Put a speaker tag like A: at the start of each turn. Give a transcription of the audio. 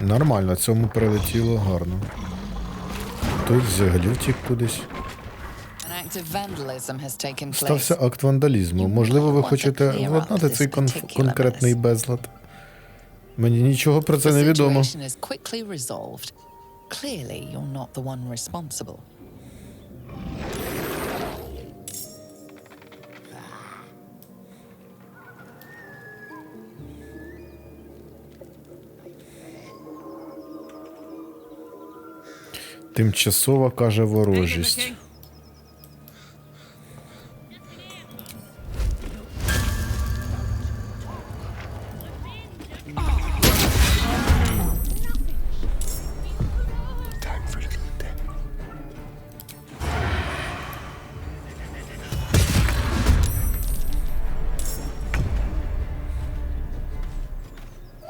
A: Нормально, цьому прилетіло гарно. Той взагалі втік кудись. Стався акт вандалізму. Можливо, ви хочете владнати цей конф- конкретний безлад. Мені нічого про це не відомо. Тимчасова каже ворожість.